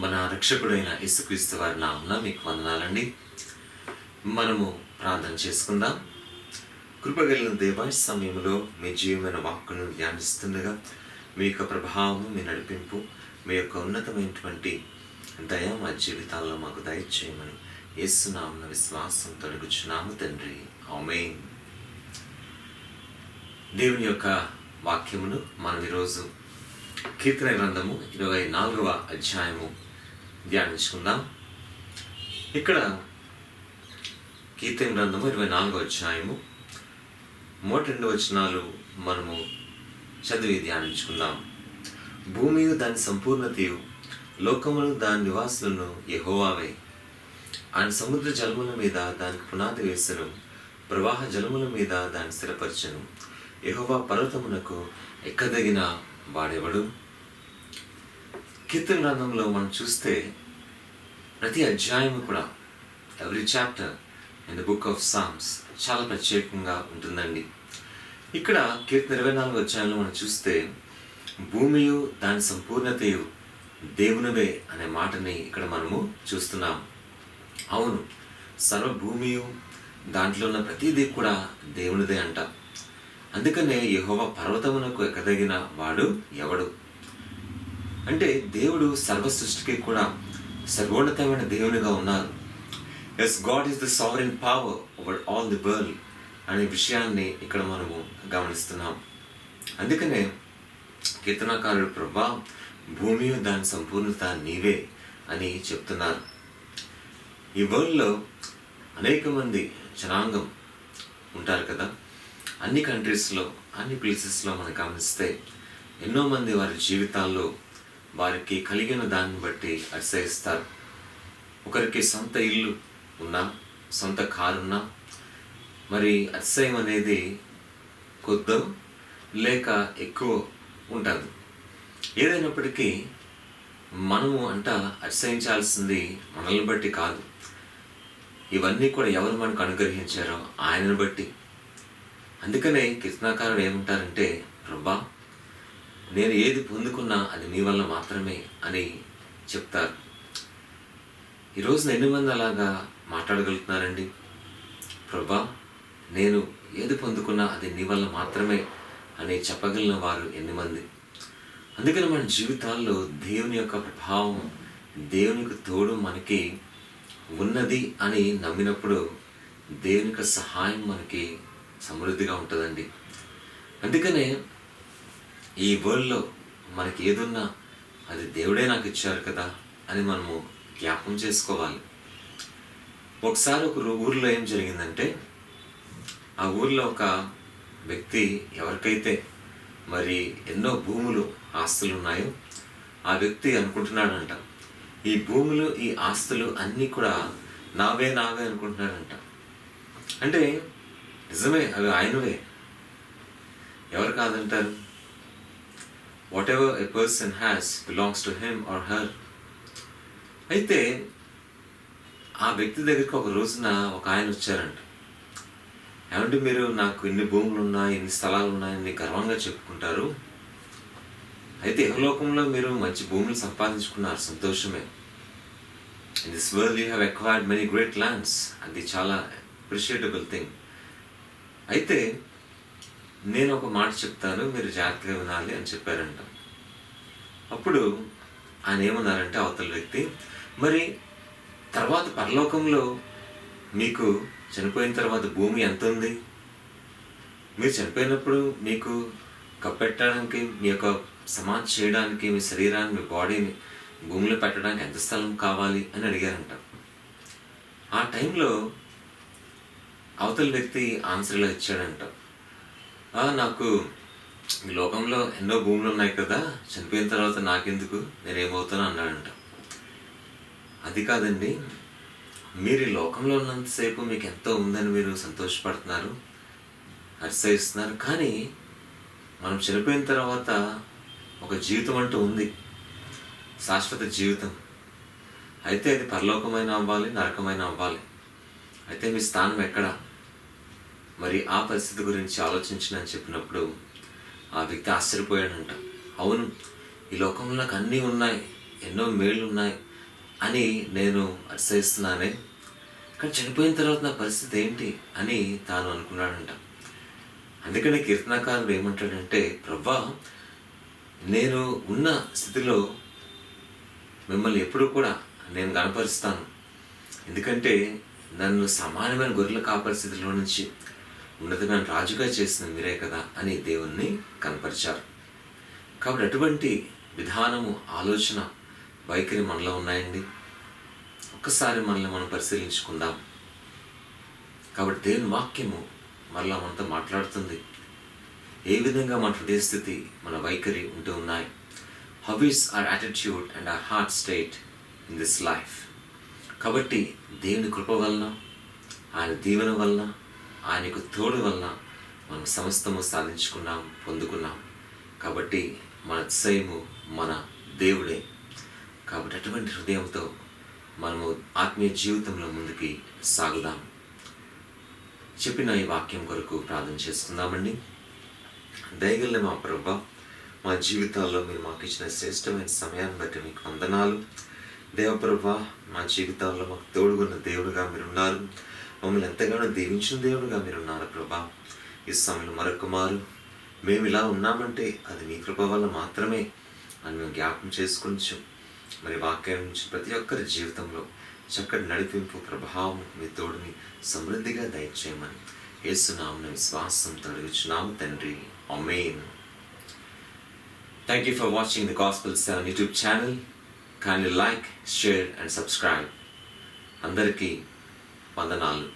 మన రక్షకుడైన యేసుక్రీస్తు వారి నామున మీకు వందనాలండి. మనము ప్రార్థన చేసుకుందాం. కృపగలిగిన దేవ సమయంలో మీ జీవమైన వాక్కును ధ్యానిస్తుండగా మీ యొక్క ప్రభావం మీ నడిపింపు మీ యొక్క ఉన్నతమైనటువంటి దయ మా జీవితాల్లో మాకు దయచేయమని యేసునామన విశ్వాసం తొలగుచున్నాము తండ్రి. ఆమె దేవుని యొక్క వాక్యమును మనం ఈరోజు కీర్తన గ్రంథము ఇరవై నాలుగవ అధ్యాయము ధ్యానించుకుందాం. ఇక్కడ కీర్తన గ్రంథము ఇరవై నాలుగో అధ్యాయము మొదటి రెండు వచనాలు మనము చదివి ధ్యానించుకుందాం. భూమి దాని సంపూర్ణతయు లోకములు దాని నివాసులను యెహోవావే. ఆయన సముద్ర జలముల మీద దానికి పునాది వేసను ప్రవాహ జలముల మీద దాన్ని స్థిరపరచను. యెహోవా పర్వతమునకు ఎక్కదగిన వాడెవడు? కీర్తన గ్రంథంలో మనం చూస్తే ప్రతి అధ్యాయము కూడా every chapter in the book of Psalms చాలా ప్రత్యేకంగా ఉంటుందండి. ఇక్కడ కీర్తన ఇరవై నాలుగు అధ్యాయంలో మనం చూస్తే భూమియు దాని సంపూర్ణతయు దేవునివే అనే మాటని ఇక్కడ మనము చూస్తున్నాం. అవును సర్వభూమియు దాంట్లో ఉన్న ప్రతిదీ కూడా దేవునిదే అంట. అందుకనే యహోవ పర్వతమునకు ఎక్కదగిన వాడు ఎవడు? అంటే దేవుడు సర్వ సృష్టికి కూడా సర్వోన్నతమైన దేవునిగా ఉన్నారు. As God is the sovereign power over all the world అనే విషయాన్ని ఇక్కడ మనము గమనిస్తున్నాం. అందుకనే కీర్తనాకారుడు ప్రభా భూమి దాని సంపూర్ణత నీవే అని చెప్తున్నారు. ఈ వరల్డ్లో అనేక మంది జనాంగం ఉంటారు కదా. అన్ని కంట్రీస్లో అన్ని ప్లేసెస్లో మనం గమనిస్తే ఎన్నో మంది వారి జీవితాల్లో వారికి కలిగిన దాన్ని బట్టి అతిశయిస్తారు. ఒకరికి సొంత ఇల్లు ఉన్నా సొంత కారున్నా మరి అతిశయం అనేది కొద్దో లేక ఎక్కువ ఉంటుంది ఏదైనప్పటికీ మనము అంట అతిశయించాల్సింది మనల్ని బట్టి కాదు. ఇవన్నీ కూడా ఎవరు మనకు అనుగ్రహించారో ఆయనను బట్టి. అందుకనే కీర్తనాకారుడు ఏమంటారంటే ప్రభా నేను ఏది పొందుకున్నా అది నీ వల్ల మాత్రమే అని చెప్తారు. ఈరోజు ఎన్ని మంది అలాగా మాట్లాడగలుగుతున్నారండి ప్రభా నేను ఏది పొందుకున్నా అది నీ వల్ల మాత్రమే అని చెప్పగలిగిన వారు ఎన్ని మంది? అందుకని మన జీవితాల్లో దేవుని యొక్క ప్రభావం దేవునికి తోడు మనకి ఉన్నది అని నమ్మినప్పుడు దేవుని యొక్క సహాయం మనకి సమృద్ధిగా ఉంటుందండి. అందుకనే ఈ వరల్డ్లో మనకి ఏదున్నా అది దేవుడే నాకు ఇచ్చారు కదా అని మనము జ్ఞాపం చేసుకోవాలి. ఒకసారి ఒక ఊరిలో ఊర్లో ఏం జరిగిందంటే ఆ ఊర్లో ఒక వ్యక్తి ఎవరికైతే మరి ఎన్నో భూములు ఆస్తులు ఉన్నాయో ఆ వ్యక్తి అనుకుంటున్నాడంట. ఈ భూములు ఈ ఆస్తులు అన్నీ కూడా నావే నావే అనుకుంటున్నాడంట. అంటే నిజమే అవి ఆయనవే. ఎవరు కాదంటారు? Whatever a person has belongs to him or her అయితే ఆ వ్యక్తి దగ్గరికి ఒక రోజున ఒక ఆయన వచ్చారంట. ఏమంటే మీరు నాకు ఇన్ని భూములు ఉన్నాయి ఇన్ని స్థలాలు ఉన్నాయి ఇన్ని గర్వంగా చెప్పుకుంటారు? అయితే ఇహలోకంలో మీరు మంచి భూములు సంపాదించుకున్నారు సంతోషమే. In this world you have acquired many great lands అది చాలా అప్రిషియేటబుల్ థింగ్ అయితే నేను ఒక మాట చెప్తాను మీరు జాగ్రత్తగా వినాలి అని చెప్పారంట. అప్పుడు ఆయన ఏమన్నారంటే అవతల వ్యక్తి మరి తర్వాత పరలోకంలో మీకు చనిపోయిన తర్వాత భూమి ఎంత ఉంది మీరు చనిపోయినప్పుడు మీకు కప్పెట్టడానికి మీ యొక్క సమాధి చేయడానికి మీ శరీరాన్ని మీ బాడీని భూమిలో పెట్టడానికి ఎంత స్థలం కావాలి? అని అడిగారంట. ఆ టైంలో అవతల వ్యక్తి ఆన్సర్ ఇలా ఇచ్చాడంట. నాకు ఈ లోకంలో ఎన్నో భూములు ఉన్నాయి కదా చనిపోయిన తర్వాత నాకెందుకు? నేనేమవుతాను అన్నాడంట. అది కాదండి మీరు ఈ లోకంలో ఉన్నంతసేపు మీకు ఎంతో ఉందని మీరు సంతోషపడుతున్నారు హర్షయిస్తున్నారు కానీ మనం చనిపోయిన తర్వాత ఒక జీవితం అంటూ ఉంది శాశ్వత జీవితం. అయితే అది పరలోకమైన అవ్వాలి నరకమైన అవ్వాలి. అయితే మీ స్థానం ఎక్కడ? మరి ఆ పరిస్థితి గురించి ఆలోచించిన అని చెప్పినప్పుడు ఆ వ్యక్తి ఆశ్చర్యపోయాడంట. అవును ఈ లోకంలో నాకు అన్నీ ఉన్నాయి ఎన్నో మేళ్ళు ఉన్నాయి అని నేను అతిశయిస్తున్నానే. కానీ చనిపోయిన తర్వాత నా పరిస్థితి ఏంటి అని తాను అనుకున్నాడంట. అందుకని కీర్తనకారుడు ఏమంటాడంటే ప్రవ్వా నేను ఉన్న స్థితిలో మిమ్మల్ని ఎప్పుడూ కూడా నేను కనపరుస్తాను ఎందుకంటే నన్ను సమానమైన గొర్రెల కాపరి స్థితిలో నుంచి ఉన్నతమైన రాజుగా చేసిన మీరే కదా అని దేవుణ్ణి కనపరిచారు. కాబట్టి అటువంటి విధానము ఆలోచన వైఖరి మనలో ఉన్నాయండి. ఒక్కసారి మనల్ని మనం పరిశీలించుకుందాం. కాబట్టి దేవుని వాక్యము మరలా మనతో మాట్లాడుతుంది. ఏ విధంగా మన హృదయ స్థితి మన వైఖరి ఉంటూ ఉన్నాయి? Hobbies our attitude and our heart state in this life కాబట్టి దేవుని కృప వలన ఆయన దీవెన వలన ఆయనకు తోడు వలన మనం సమస్తము సాధించుకున్నాం పొందుకున్నాం. కాబట్టి మన అతిశయము మన దేవుడే. కాబట్టి అటువంటి హృదయంతో మనము ఆత్మీయ జీవితంలో ముందుకి సాగుదాం. చెప్పిన ఈ వాక్యం కొరకు ప్రార్థన చేసుకుందామండి. దయగల మా ప్రభా మా జీవితాల్లో మీరు మాకు ఇచ్చిన శ్రేష్టమైన సమయాన్ని బట్టి మీకు వందనాలు. దేవప్రభ మా జీవితాల్లో మాకు తోడుగున్న దేవుడుగా మీరు ఉన్నారు మమ్మల్ని ఎంతగానో దీవించిన దేవుడుగా మీరు ఉన్నారు ప్రభా. ఈ సమయంలో మరొక మారు. మేము ఇలా ఉన్నామంటే అది మీ కృప వల్ల మాత్రమే అని మేము జ్ఞాపకం చేసుకొంచు మరి వాక్యం నుంచి ప్రతి ఒక్కరి జీవితంలో చక్కటి నడిపింపు ప్రభావం మీ తోడుని సమృద్ధిగా దయచేయమని యేసునామన విశ్వాసంతో అడుగుచున్నాము తండ్రి. Amen thank you for watching the gospel seven YouTube channel కానీ లైక్ షేర్ అండ్ సబ్స్క్రైబ్ అందరికీ వందనాలు